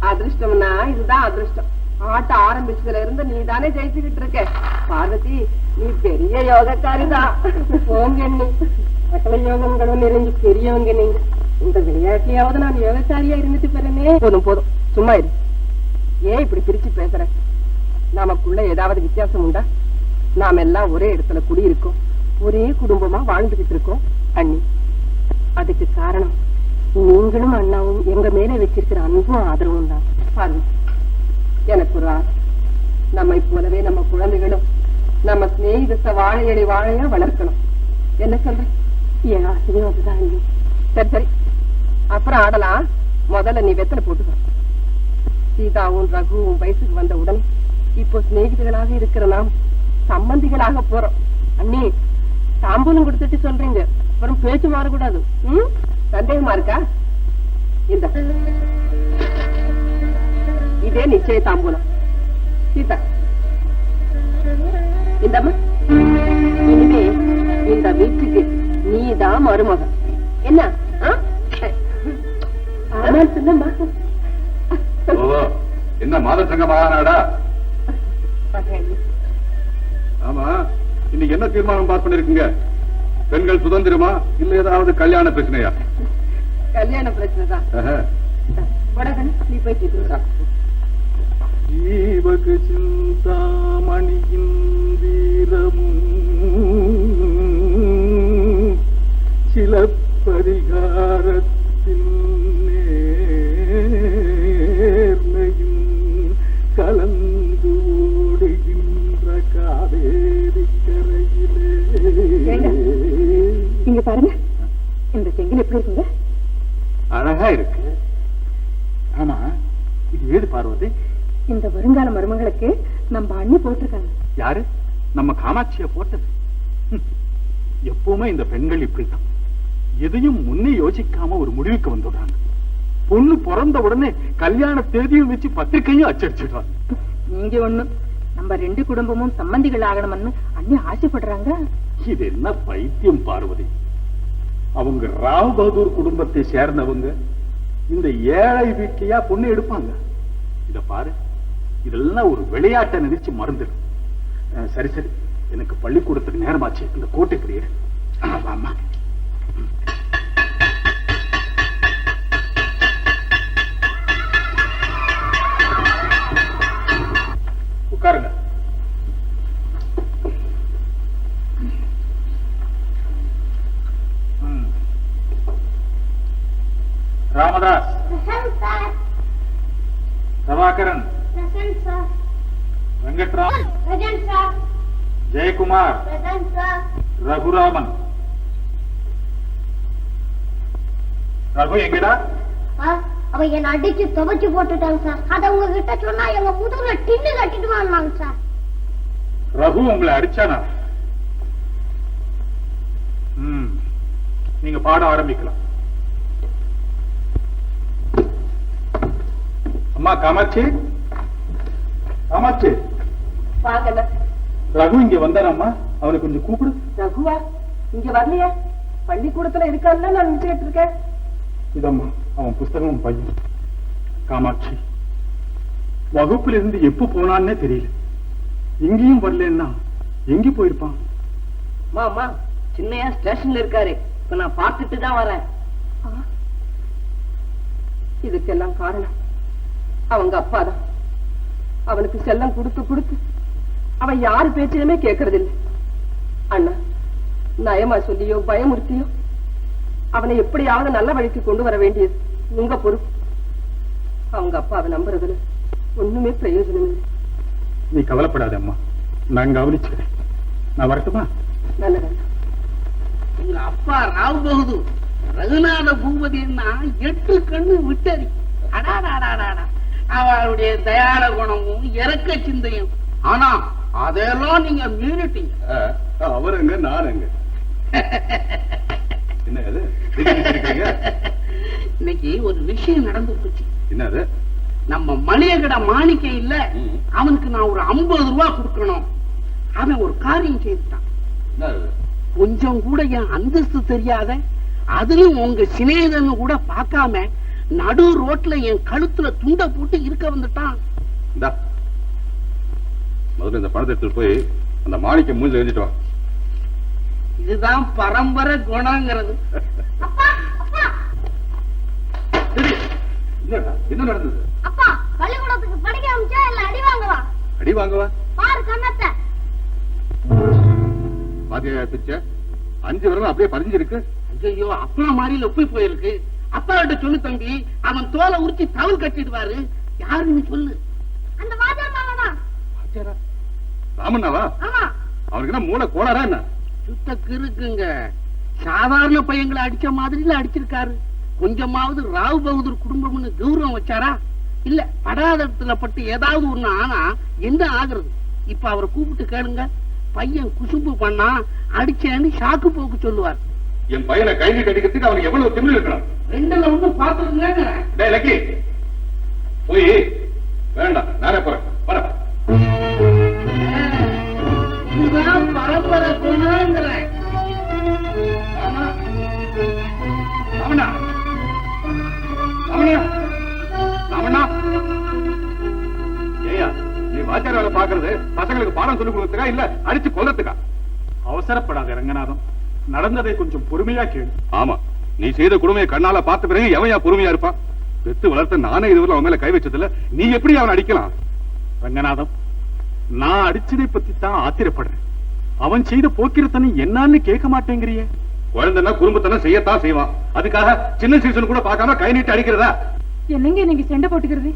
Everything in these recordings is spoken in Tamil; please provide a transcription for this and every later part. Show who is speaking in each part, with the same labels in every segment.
Speaker 1: அதிர்ஷ்டம்னா இதுதான் அதிர்ஷ்டம். ஆட்ட ஆரம்பிச்சதுல இருந்து நீ தானே ஜெயிச்சுக்கிட்டு இருக்க. பார்வதி நீ பெரிய யோகக்காரிதான் போங்க சகல யோகங்களும் நிறைஞ்சு பெரியவங்க நீங்க. இந்த விளையாட்டுலயாவது நான் யோகக்காரியா இருந்துட்டு பெறனே. போதும் போதும். சும்மா இரு. ஏன் இப்படி பிரிச்சு பேசுற? நமக்குள்ள ஏதாவது வித்தியாசம் உண்டா? நாம எல்லாம் ஒரே இடத்துல குடியிருக்கோம். ஒரே குடும்பமா வாழ்ந்துகிட்டு இருக்கோம் அண்ணி. அதுக்கு காரணம் நீங்களும் அண்ணாவும் எங்க மேல வச்சிருக்கிற அன்பும் ஆதரவும் தான். பாருங்க எனக்கு ஒரு ஆசை. நம்மை போலவே நம்ம குழந்தைகளும் நம்ம சிநேகிதத்தை வாழையடி வாழையா வளர்க்கணும். என்ன சொல்ற? என் ஆசையும் அதுதான் அண்ணி. சரி சரி. அப்புறம் ஆடலாம். முதல்ல நீ வெத்தலை போட்டுக்க. சீதாவும் ரகுவும் வயசுக்கு வந்த உடனே இப்போ சிநேகிதர்களாக இருக்கிற நாம் சம்பந்திகளாக போறோம். அண்ணி தாம்பூலம் கொடுத்துட்டு சொல்றீங்க. அப்புறம் பேச்சு மாறக்கூடாது. ம்? சந்தேகமா இருக்கா? இந்த. இதே நிச்சய தாம்பூலம் சீதா. இந்தம்மா. இனிமே இந்த வீட்டுக்கு நீதான் மருமக என்ன? சொன்னம்மா
Speaker 2: என்ன மாத சங்க மகாநாடா. ஆமா. இன்னைக்கு என்ன தீர்மானம் பாஸ் பண்ணிருக்கீங்க? பெண்கள் சுதந்திரமா? இல்ல ஏதாவது கல்யாண பிரச்சனையா?
Speaker 1: கல்யாண பிரச்சனை தான்.
Speaker 2: ஜீவக சிந்தாமணியின் வீரமும் சில பரிகாரத்தின்
Speaker 1: இந்த
Speaker 2: பெண்கள் இப்படித்தான். எதையும் முன்னே யோசிக்காம ஒரு முடிவுக்கு வந்துடுறாங்க. பொண்ணு பிறந்த உடனே கல்யாண தேதியும் வச்சு பத்திரிக்கையும் அச்சடிச்சிடுறாங்க.
Speaker 1: நீங்க ஒண்ணு நம்ம ரெண்டு குடும்பமும் சம்பந்திகள் ஆகணும்னு அண்ணி ஆசைப்படுறாங்க.
Speaker 2: இது என்ன பைத்தியம் பார்வதி? அவங்க ராவ் பகதூர் குடும்பத்தை சேர்ந்தவங்க இந்த ஏழை வீட்லயா பொண்ணு எடுப்பாங்க. இத பாரு இதெல்லாம் ஒரு விளையாட்டை நினைச்சு மறந்துடும் சரி சரி எனக்கு பள்ளிக்கூடத்துக்கு நேரமாச்சு. இந்த கோட்டை இப்படி எடு. ஆ, வாம்மா உட்காருங்க ம். Ramadoss
Speaker 3: Present, sir.
Speaker 2: Prabhakaran
Speaker 3: Present, sir.
Speaker 2: Venkatram
Speaker 3: Present, sir.
Speaker 2: Jayakumar
Speaker 3: Present, sir.
Speaker 2: Raghuraman Raghu எங்கடா?
Speaker 3: அவ என்ன அடிச்சு துவைச்சு போட்டுட்டாங்க சார். அத உங்ககிட்ட சொன்னா எங்க முதுகுல டின்னு கட்டிட்டு வாங்க சார்.
Speaker 2: ரகு உங்களை அடிச்சானா? ம் நீங்க பாட ஆரம்பிக்கலாம். அம்மா காமாட்சி? காமாட்சி?
Speaker 1: வாங்கண்ணா
Speaker 2: ரகு இங்க வந்தானம்மா? அவனை கொஞ்சம் கூப்பிடு.
Speaker 1: ரகுவா இங்க வரலையா? பள்ளிக்கூடத்துல இருக்கான்ல நான் நினைச்சுட்டு இருக்கேன்.
Speaker 2: இதம்மா அவன் புஸ்தகம் பையன் காமாட்சி. வகுப்புல இருந்து எப்ப போனான்னே தெரியல. எங்கேயும் வரலன்னா எங்க போயிருப்பான்?
Speaker 1: மாமா சின்னையா ஸ்டேஷன்ல இருக்காரு. இப்ப நான் பார்த்துட்டு தான் வரேன். இதுக்கெல்லாம் காரணம் அவங்க அப்பா தான். அவனுக்கு செல்லம் கொடுத்து கொடுத்து அவன் யாரு பேச்சையுமே கேட்கறதில்லை அண்ணா நயமா சொல்லியோ பயமுறுத்தியோ அவனை எப்படியாவது நல்ல வழிக்கு கொண்டு வர வேண்டியது. உங்க பொறுப்பு. அவங்க அப்பாவை நம்புறதுல ஒண்ணுமே பிரயோஜனம் இல்லை.
Speaker 2: நீ கவலைப்படாத அம்மா. நான் கவனிச்சுக்கிறேன். நான் வரட்டுமா?
Speaker 1: நல்லதண்ணா
Speaker 4: எங்க அப்பா ராவ் பகதூர் ரகுநாத பூபதினா எட்டு கண்ணு விட்டறி. அடாடாடாடாடா அவருடைய தயார குணமும் இறக்க சிந்தையும். ஆனா அதெல்லாம் நீங்க மீறிட்டீங்க.
Speaker 2: அவருங்க நானுங்க. என்ன அது?
Speaker 4: இன்னைக்கு ஒரு விஷயம் நடந்து போச்சு.
Speaker 2: என்னது
Speaker 4: நம்ம மளிகை மாணிக்கம் இல்ல. அவனுக்கு நான் ஒரு ஐம்பது ரூபாய் கொடுக்கணும். அவன் ஒரு காரியம் செய்துட்டான். கொஞ்சம் கூட என் அந்தஸ்து தெரியாத அதிலும் உங்க சிநேகிதன்னு கூட பார்க்காம நடு ரோட்ல என் கழுத்துல துண்ட போட்டு இருக்க வந்துட்டான்.
Speaker 5: இந்தா முதல்ல இந்த பணத்தை எடுத்துட்டு போய் அந்த மாணிக்க மூஞ்சில எழுதிட்டு வா.
Speaker 4: இதுதான் பரம்பரை குணங்கிறது.
Speaker 5: என்ன நடந்தது?
Speaker 3: அப்பா பள்ளிக்கூடத்துக்கு படிக்க அமிச்சா இல்ல அடி வாங்குவா?
Speaker 5: அடி வாங்குவா?
Speaker 3: பாரு கண்ணத்தை
Speaker 5: பாத்தியா பிச்சை அஞ்சு விரலும் அப்படியே பதிஞ்சிருக்கு.
Speaker 4: ஐயோ அப்பா மாதிரி ஒப்பி போயிருக்கு. அப்பா கிட்ட சொல்லு தம்பி அவன் தோலை உரிச்சு தவல் கட்டிடுவாரு யாருன்னு சொல்லு.
Speaker 3: அந்த வாஜர் மாமா தான்
Speaker 5: ராமண்ணாவா? அவனுக்கு என்ன மூளை கோளாரா என்ன?
Speaker 4: சுத்த கிறுக்குங்க. சாதாரண பையங்களை அடிச்ச மாதிரில அடிச்சிருக்காரு. கொஞ்சமாவது ராவ் பகதூர் குடும்பம்னு கௌரவம் வச்சாரா? இல்ல படாதத்துல பட்டு ஏதாவது ஒண்ணு ஆனா என்ன ஆகுறது? இப்ப அவரை கூப்பிட்டு கேளுங்க. பையன் குசும்பு பண்ணா அடிச்சேன்னு சாக்கு போக்கு சொல்லுவார்.
Speaker 5: என் பையனை கைது கடிக்கிறதுக்கு அவனுக்கு எவ்வளவு திமிழ் இருக்கணும்?
Speaker 4: ரெண்டுல ஒண்ணு பாத்துருங்க
Speaker 5: போய். வேண்டாம் நானே போறேன். வரேன்.
Speaker 4: இதுதான் பரம்பரை குணங்கிறேன்
Speaker 5: ராமண்ணா ராமண்ணா ராமண்ணா ராமண்ணா ஏயா நீ வாத்தியார் வேலை பாக்குறது பசங்களுக்கு பாடம் சொல்லி கொடுக்கறதுக்கா இல்ல அடிச்சு கொல்லத்துக்கா
Speaker 2: அவசரப்படாத ரங்கநாதம். நடந்ததை கொஞ்சம் பொறுமையா கேளு.
Speaker 5: ஆமா. நீ செய்த கொடுமையை கண்ணால பார்த்த பிறகு எவன் பொறுமையா இருப்பான் பெத்து வளர்த்த நானே இதுவரை அவன் மேல கை வச்சதில்ல. நீ எப்படி அவன் அடிக்கலாம்?
Speaker 2: ரங்கநாதம் நான் அடிச்சதை பத்தி தான் ஆத்திரப்படுறேன். அவன் செய்த போக்கிரத்தனை என்னன்னு கேட்க மாட்டேங்கிறியே.
Speaker 5: குழந்தைன்னா குடும்பத்தனம் செய்யத்தான் செய்வான். அதுக்காக சின்ன சீசன் கூட பார்க்காம கை நீட்டி அடிக்கிறதா?
Speaker 6: என்னங்க நீங்க சண்டை போட்டுக்கிறது?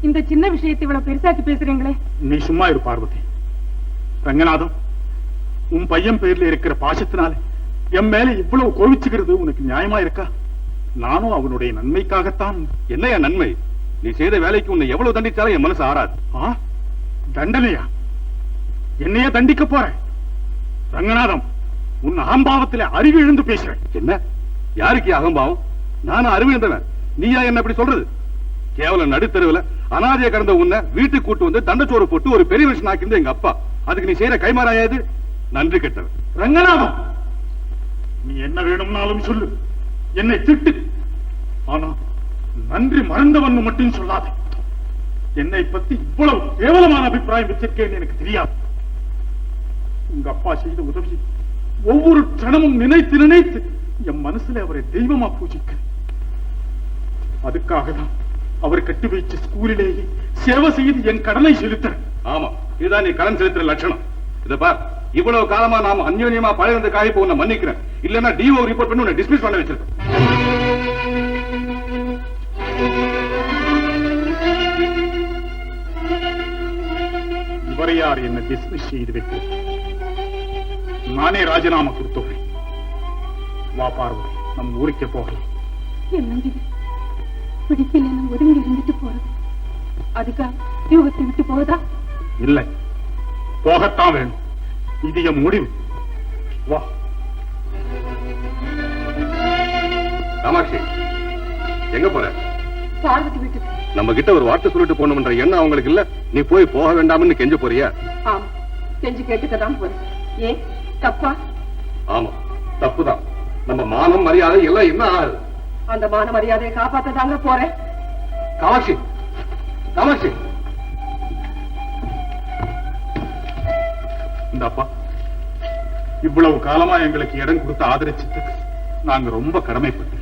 Speaker 6: இந்த சின்ன விஷயத்தை இவ்வளவு பெருசாக்கி பேசுறீங்களே.
Speaker 2: நீ சும்மா இரு பார்வதி. ரங்கநாதம் உன் பையன் பேர்ல இருக்கிற பாசத்தினால என் மேல இவ்வளவு கோவிச்சுக்கிறது உனக்கு நியாயமா இருக்கா? நானும் அவனுடைய நன்மைக்காகத்தான்.
Speaker 5: என்னையா நன்மை? நீ செய்த வேலைக்கு உன்னை எவ்வளவு தண்டிச்சாலும் என் மனசு ஆறாது.
Speaker 2: ஆ? தண்டனையா? என்னைய தண்டிக்க போறேன். ரங்கநாதம் உன் அகம்பாவத்திலே அறிவு இழந்து பேசுறேன்
Speaker 5: என்ன? யாருக்கு அகம்பாவம்? நானும் அறிவிழந்தவன் நீயா என்ன இப்படி சொல்றது? கேவலம் நடுத்தருவுல அனாதைய கடந்த உன்னை வீட்டுக்கு கூட்டு வந்து தண்டச்சோறு போட்டு ஒரு பெரிய விஷயம் ஆக்கிருந்த எங்க அப்பா. அதுக்கு நீ செய்யற கைமாறாயாது நன்றி கெட்டவன்.
Speaker 2: ரங்கநாதம்! நீ என்ன வேணும்னாலும் சொல்லு. என்னை திட்டு. ஆனா நன்றி மறந்தவன் மட்டும் சொல்லாதே. என்னை பத்தி இவ்வளவு கேவலமான அபிப்பிராயம் வச்சிருக்கேன்னு எனக்கு தெரியாது. உங்க அப்பா செய்த உதவி ஒவ்வொரு கணமும் நினைத்து நினைத்து என் மனசுல அவரை தெய்வமா பூஜிக்க அதுக்காக தான் அவர் கட்டி வைச்ச ஸ்கூலிலேயே சேவை செய்து என் கடனை செலுத்த
Speaker 5: ஆமா இதுதான் நீ கடன் செலுத்துற லட்சணம். இத பார் இவ்வளவு காலமா நாம அந்யோன்யமா பழகிறதுக்காக இப்ப உன்னை மன்னிக்கிறேன். இல்லன்னா டிஓ ரிப்போர்ட் பண்ணி உன்னை டிஸ்மிஸ் பண்ண வச்சிருக்கேன்.
Speaker 2: என்ன டிஸ்மிஸ் செய்து வைத்து நானே ராஜினாமா கொடுத்துறேன் வா பார்வதி நம் ஊருக்கே போகலாம்.
Speaker 6: என்னங்க பிடிக்கலன்னு ஒதுங்கி இருந்துட்டு போறது. அதுக்காக யோகத்தை விட்டு போதா
Speaker 2: இல்லை. போகத்தான் வேணும். இது என் முடிவு. வா.
Speaker 5: காமாட்சி எங்க போற?
Speaker 1: பார்வதி வீட்டுக்கு.
Speaker 5: நம்ம கிட்ட ஒரு வார்த்தை சொல்லிட்டு போகணும்ன்ற எண்ணம் அவங்களுக்கு இல்ல. நீ போய் போக வேண்டாம்னு கெஞ்ச போறியா?
Speaker 1: ஆமா. செஞ்சு கேட்டுக்கதான் போறேன். ஏன்? தப்பா?
Speaker 5: ஆமா. தப்புதான். நம்ம மானம் மரியாதை எல்லாம் என்ன ஆகுது?
Speaker 1: அந்த மான மரியாதையை காப்பாத்த தாங்க போறேன்.
Speaker 5: காமாட்சி. காமாட்சி.
Speaker 2: இந்த அப்பா இவ்வளவு காலமா எங்களுக்கு இடம் கொடுத்து ஆதரிச்சதுக்கு நாங்க ரொம்ப கடமைப்பட்டிருக்கோம்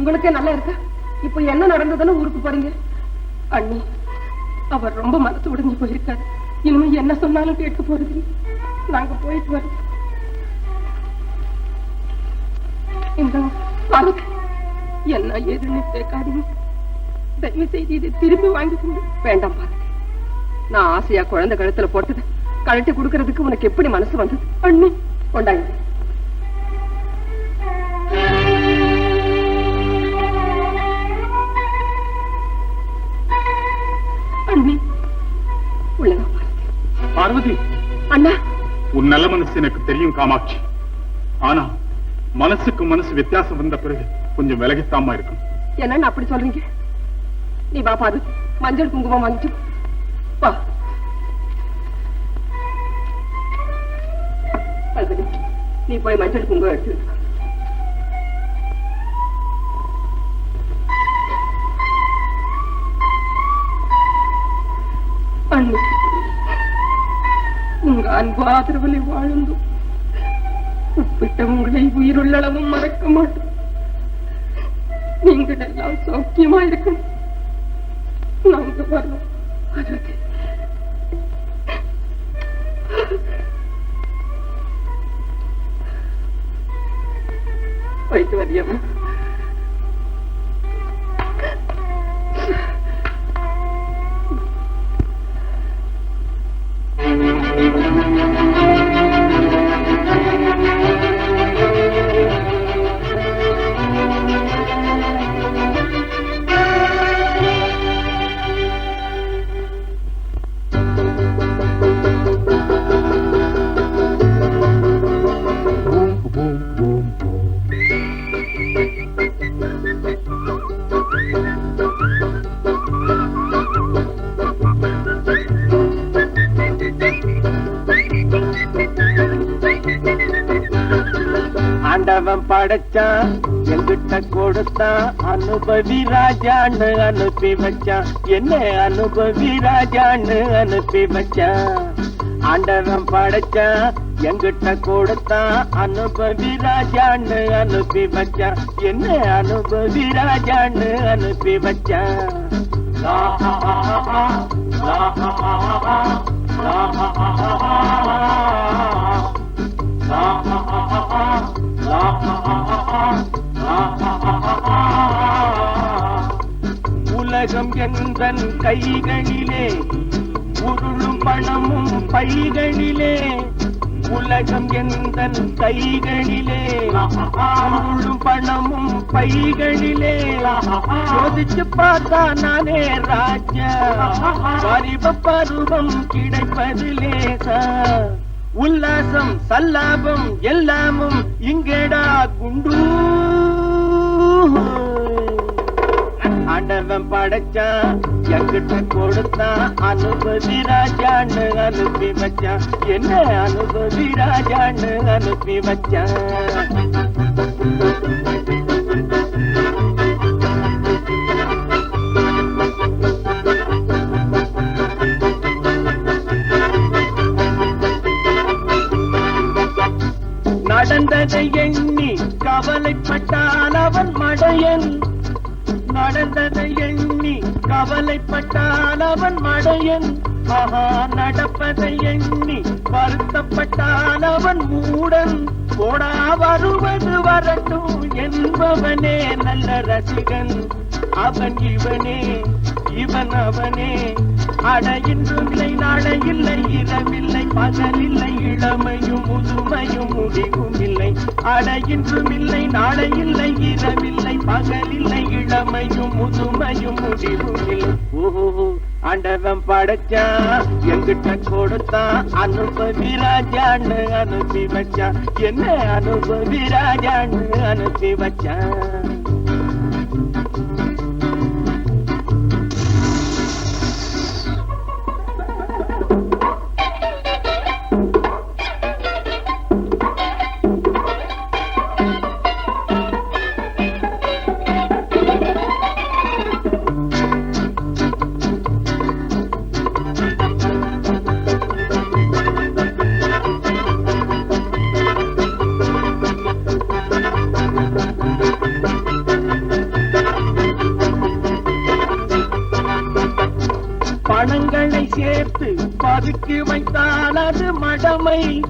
Speaker 1: உங்களுக்கே நல்லா இருக்கா? இப்ப என்ன நடந்ததுன்னு ஊருக்கு போறீங்க? அண்ணி அவர் ரொம்ப மனசு உடைஞ்சு போயிருக்காரு. இனிமே என்ன சொன்னாலும் கேட்க போறது நாங்க போயிட்டு வரோம். இந்த பார்வதி என்ன ஏதுன்னு கேட்காதீங்க. தயவு செய்து இதை திரும்பி வாங்கிக்கோங்க. வேண்டாம் பாருங்க நான் ஆசையா குழந்தை கழுத்துல போட்டது கழட்டி கொடுக்கறதுக்கு உனக்கு எப்படி மனசு வந்தது? அண்ணி கொண்டாங்க. பார்வதி. அண்ணா.
Speaker 2: உன் நல்ல மனசு எனக்கு தெரியும் காமாட்சி. ஆனா மனசுக்கு மனசு வித்தியாசம் வந்த பிறகு கொஞ்சம் விலகித்தாமா இருக்கும்.
Speaker 1: என்ன அப்படி சொல்றீங்க? நீ வா பாரு மஞ்சள் குங்குமம் வாங்கிட்டு வா. நீ போய் மஞ்சள் குங்குமம் எடுத்து அன்பு உங்க அன்பு ஆதரவலை வாழ்ந்தோம் ஒப்பிட்ட உங்களை உயிருள்ளளவும் மறக்க மாட்டோம் நீங்கள் எல்லாம் சௌக்கியமா இருக்கணும் நாங்க வரோம் பார்வதி போயிட்டு வரியாமா
Speaker 7: அனுபவி ராஜான்னு அனுப்பி வச்சான். என்ன அனுபவி ராஜான்னு அனுப்பி வச்சான். ஆண்டவன் படைச்சான் எங்கிட்ட கொடுத்தான். அனுபவி ராஜான்னு அனுப்பி வச்சான். என்ன அனுபவி ராஜான்னு அனுப்பி வச்சான். ஆஹா ஆஹா ஆஹா ஆஹா ஆஹா ஆஹா எந்தன் கைகளிலே? உருளும் பணமும் பைகளிலே. உலகம் எந்தன் கைகளிலே? உருளும் பணமும் பைகளிலே. சோதிச்சு பார்த்தா நானே ராஜா. வாலிப பருவம் கிடைப்பதிலே லேசா உல்லாசம் சல்லாபம் எல்லாமும் இங்கேடா குண்டு. ஆண்டவன் படைச்சான் எங்கிட்ட கொடுத்தான் அனுபவி ராஜான்னு அனுப்பி வச்சான் என்ன அனுபவி ராஜான்னு அனுப்பி வச்சான் நடந்ததை எண்ணி கவலைப்பட்டான் அவன் மடையன். நடந்ததை எண்ணி கவலைப்பட்டான் அவன் மடையன். மகா நடப்பதை எண்ணி வருத்தப்பட்டான் அவன் மூடன். போடா வருவது வரட்டும் என்பவனே நல்ல ரசிகன். அவன் இவனே இவன் அவனே. அட இன்றும் இரவில்லை பகலில்லை இளமையும் முதுமையும் முடிவும் இல்லை அட இன்றும் இல்லை நாளை இரவில்லை பகலில்லை இளமையும் முதுமையும் முடிவும் இல்லை ஓஹோ ஆண்டவன் படைச்சான் எங்கிட்ட கொடுத்தான் அனுபவி ராஜான்னு அனுப்பி வச்சான் என்ன அனுபவி ராஜான்னு அனுப்பி வச்சான் சேர்த்து பதுக்கி வைத்தால் அது மடமை.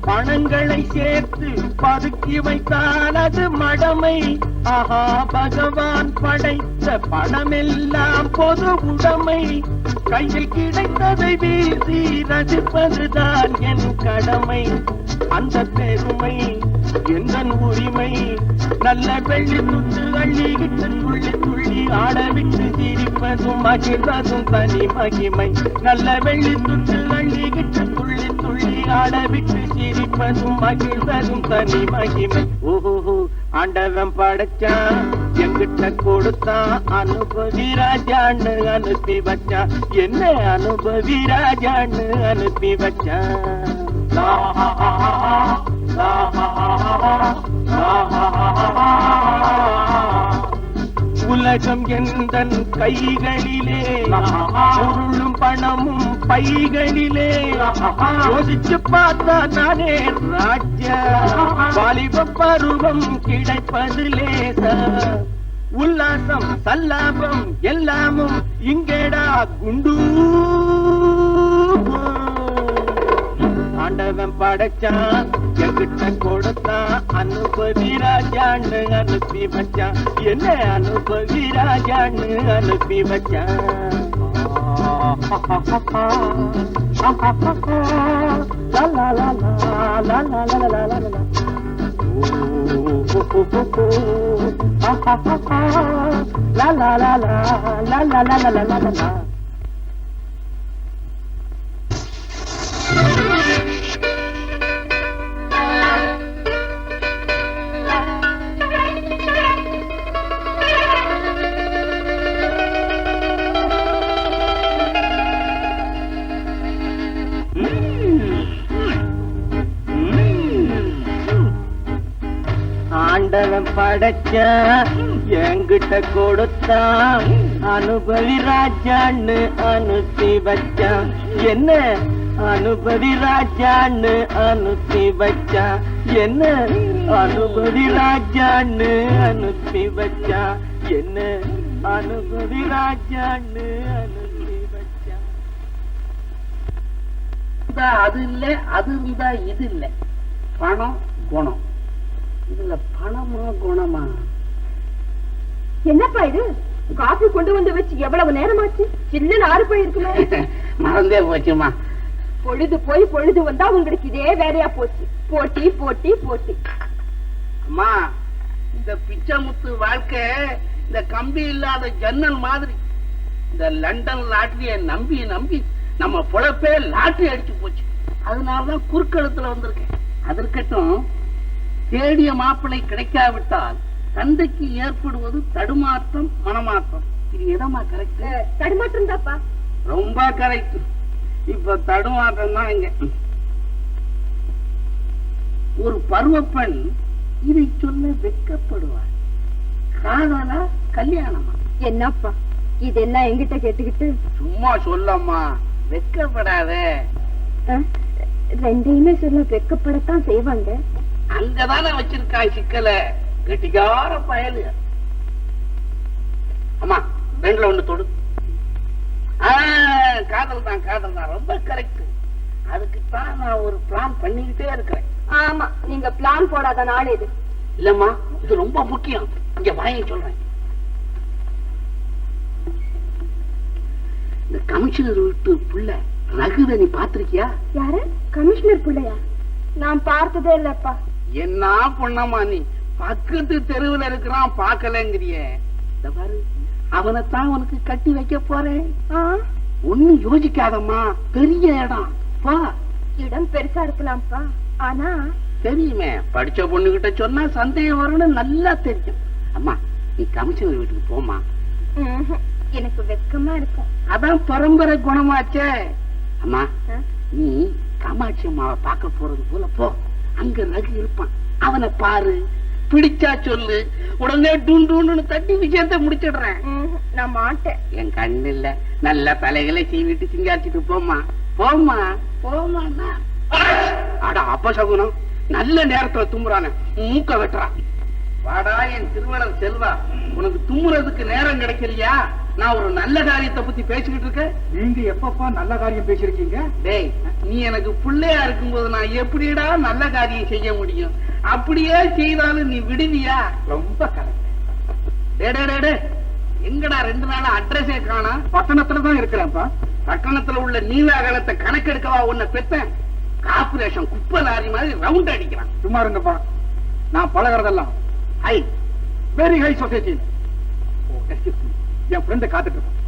Speaker 7: பணங்களை சேர்த்து பதுக்கி வைத்தால் அது மடமை. ஆஹா பகவான் படைத்த பணமெல்லாம் பொது உடைமை. கையில் கிடைத்ததை வீசி ரசிப்பதுதான் என் கடமை. அந்த பெருமை எந்தன் உரிமை? நல்ல வெள்ளி துண்டு அள்ளிக்கிட்டு துள்ளி துள்ளி ஆடவிட்டு சிரிப்பதும் மகிழ்வதும் தனி மகிமை நல்ல வெள்ளி துண்டு அள்ளிக்கிட்டு துள்ளி துள்ளி ஆடவிட்டு சிரிப்பதும் மகிழ்வதும் தனி மகிமை ஓஹோ ஆண்டவன் படைச்சான் எங்கிட்ட கொடுத்தான் அனுபவி ராஜான்னு அனுப்பி வச்சான் என்ன அனுபவி ராஜான்னு அனுப்பி வச்சான் லா ஹா ஹா ஹா உலகம் எந்தன் கைகளிலே? பொருளும் பணமும் பைகளிலே. யோசிச்சு பார்த்தா நானே ராஜ்ய வாலிப பருவம் கிடைப்பது லேச உல்லாசம் சல்லாபம் எல்லாமும் இங்கேடா குண்டு ஆண்டவன் படைச்சான் என்கிட்ட கொடுத்தான். அனுபவி ராஜான்னு அனுப்பி வச்சான். என்ன அனுபவி ராஜான்னு அனுப்பி வச்சான். லா லா லா லா லா லா லா லா லா லா. லா லா லா லா லா லா லா படைச்ச என்கிட்ட கொடுத்தான் அனுபவி ராஜான்னு அனுத்தி வச்சான் என்ன? அனுபவி ராஜான்னு அனுத்தி வச்சான் என்ன? அனுபவி ராஜான்னு அனுத்தி வச்சான் என்ன? அனுபவி ராஜான்னு அனுப்பி
Speaker 4: அது இல்ல அது இருந்தா இது இல்ல. பணம் குணம். இதுல பணமா குணமா?
Speaker 1: என்னப்பா இது? காஃபி கொண்டு வந்து வச்சு எவ்வளவு நேரமாச்சு? சில்லுன்னு ஆறு போயிருக்குமே.
Speaker 4: மறந்தே போச்சுமா?
Speaker 1: பொழுது போய் பொழுது வந்தா உங்களுக்கு இதே வேலையா போச்சு. போட்டி போட்டி போட்டி.
Speaker 4: அம்மா இந்த பிச்சைமுத்து வாழ்க்கை இந்த கம்பி இல்லாத ஜன்னல் மாதிரி. இந்த லண்டன் லாட்டரிய நம்பி நம்பி நம்ம பொழப்பே லாட்டரி அடிச்சு போச்சு. அதனாலதான் குறுக்கெழுத்துல வந்திருக்கேன். அது இருக்கட்டும் தேடிய மாப்பிள்ளை கிடைக்காவிட்டால் தந்தைக்கு ஏற்படுவது தடுமாற்றம் மனமாற்றம். இது எதமா கரெக்ட்
Speaker 1: தடுமாற்றம் தாப்பா
Speaker 4: ரொம்ப கரெக்ட் இப்ப தடுமாற்றம் தான் இங்க. ஒரு பருவப்பெண் இதை சொல்ல வெட்கப்படுவார் காதலா கல்யாணமா?
Speaker 1: என்னப்பா? இதெல்லாம் எங்கிட்ட கேட்டுக்கிட்டு.
Speaker 4: சும்மா சொல்லம்மா. வெட்கப்படாத.
Speaker 1: அஹ், ரெண்டையுமே சொல்ல வெக்கப்படத்தான் செய்வாங்க.
Speaker 4: அங்கதானே வச்சிருக்கான் சிக்கல. கெட்டிக்கார பயலு. அம்மா ரெண்டுல ஒண்ணு தொடு. காதல் தான் காதல் தான். ரொம்ப கரெக்ட் அதுக்குத்தான் நான் ஒரு பிளான் பண்ணிக்கிட்டே இருக்கிறேன்.
Speaker 1: ஆமா நீங்க பிளான் போடாத நாள் இது.
Speaker 4: இல்லம்மா இது ரொம்ப முக்கியம். இங்க வாங்கி சொல்றேன். இந்த கமிஷனர் வீட்டு புள்ள ரகுத நீ பாத்திருக்கியா
Speaker 1: யாரு? கமிஷனர் பிள்ளையா? நான் பார்த்ததே இல்லப்பா.
Speaker 4: என்ன பொண்ணம்மா நீ? பக்கத்து தெருவுல இருக்கிறான் பாக்கலங்கிறிய பாரு அவனைத்தான் உனக்கு கட்டி வைக்க போறேன். ஒண்ணும் யோசிக்காதம்மா பெரிய இடம். பா.
Speaker 1: இடம் பெருசா இருக்கலாம்ப்பா. ஆனா
Speaker 4: தெரியுமே படிச்ச பொண்ணுகிட்ட சொன்னா சந்தேகம் வரும்னு நல்லா தெரியும். அம்மா நீ கமிஷனர் வீட்டுக்கு போமா
Speaker 1: எனக்கு வெக்கமா இருக்கும்.
Speaker 4: அதான் பரம்பரை குணமாச்சே. அம்மா? நீ காமாட்சி அம்மாவை பார்க்க போறது போல போ. அங்க ரகு இருப்பான். அவனை பாரு. பிடிச்சா சொல்லு. உடனே டூன் டூன்னு தட்டி விஷயத்தை முடிச்சிடுறேன்.
Speaker 1: நான் மாட்டேன்.
Speaker 4: என் கண்ணு இல்ல நல்ல தலைகளை சீவிட்டு சிங்காச்சிட்டு போமா போமா போமாண்ணா அட அப்ப சகுனம் நல்ல நேரத்துல தும்புறானே மூக்க வெட்டுறான். வாடா என் திருமணம் செல்வா. உனக்கு தும்முறதுக்கு நேரம் கிடைக்கலையா? நான் ஒரு நல்ல காரியத்தை பத்தி பேசிக்கிட்டு இருக்கேன்.
Speaker 5: நீங்க எப்பப்பா நல்ல காரியம் பேசிருக்கீங்க
Speaker 4: டேய் நீ எனக்கு பிள்ளையா இருக்கும்போது நான் எப்படிடா நல்ல காரியம் செய்ய முடியும்? அப்படியே செய்தாலும் நீ விடுவியா?
Speaker 5: ரொம்ப கரெக்ட்.
Speaker 4: எங்கடா ரெண்டு நாளா அட்ரஸே காணா
Speaker 5: பட்டணத்துல தான் இருக்கிறேன்ப்பா.
Speaker 4: பட்டணத்துல உள்ள நீலாகலத்தை கணக்கெடுக்கவா உன்னை பெத்தேன்? கார்பரேஷன் குப்பை லாரி மாதிரி ரவுண்ட் அடிக்கிறான்.
Speaker 5: சும்மா இருங்கப்பா. நான் பழகிறதெல்லாம்
Speaker 4: ஐ
Speaker 5: வெரி ஹை சொசைட்டி என் ஃப்ரெண்டை காத்துட்டு இருப்பான்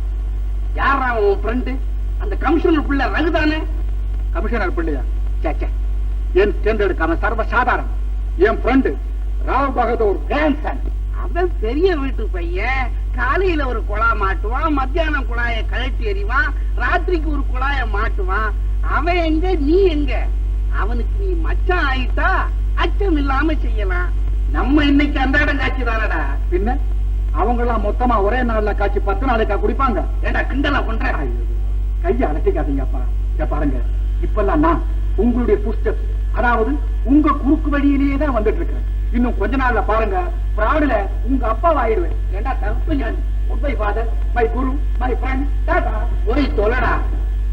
Speaker 4: யாரா உன் ஃப்ரெண்டு அந்த கமிஷனர் பிள்ளை ரகுதானே?
Speaker 5: கமிஷனர் பிள்ளையா? சேச்சே என் தேர்ந்தெடுக்காம சர்வ சாதாரணம் என் ஃப்ரெண்டு ராவ் பகதூர் கிராண்ட்சன்
Speaker 4: அவன் பெரிய வீட்டு பையன். காலையில ஒரு குழா மாட்டுவான். மத்தியானம் குழாய கழட்டி எறிவான். ராத்திரிக்கு ஒரு குழாய மாட்டுவான். அவன் எங்க நீ எங்க? அவனுக்கு நீ மச்சம் ஆயிட்டா அச்சம் இல்லாம செய்யலாம். நம்ம இன்னைக்கு அன்றாடம் காட்சி தானடா.
Speaker 8: பின்ன? அவங்க எல்லாம் மொத்தமா ஒரே நாள்ல காய்ச்சி பத்து நாளைக்கா குடிப்பாங்க.
Speaker 4: ஏடா கிண்டலா பண்ற?
Speaker 8: கைய அலட்டிக்காதீங்கப்பா இத பாருங்க. இப்பெல்லாம் நான் உங்களுடைய புஸ்டப் அதாவது உங்க குறுக்கு வழியிலேயே தான் வந்துட்டு இருக்கேன் இன்னும் கொஞ்ச நாள்ல பாருங்க. பிராடுல உங்க அப்பா ஆயிடுவேன்.
Speaker 4: ஏண்டா தப்பு ஞானி?
Speaker 8: By father my guru my friend tata
Speaker 4: போய் தொலைடா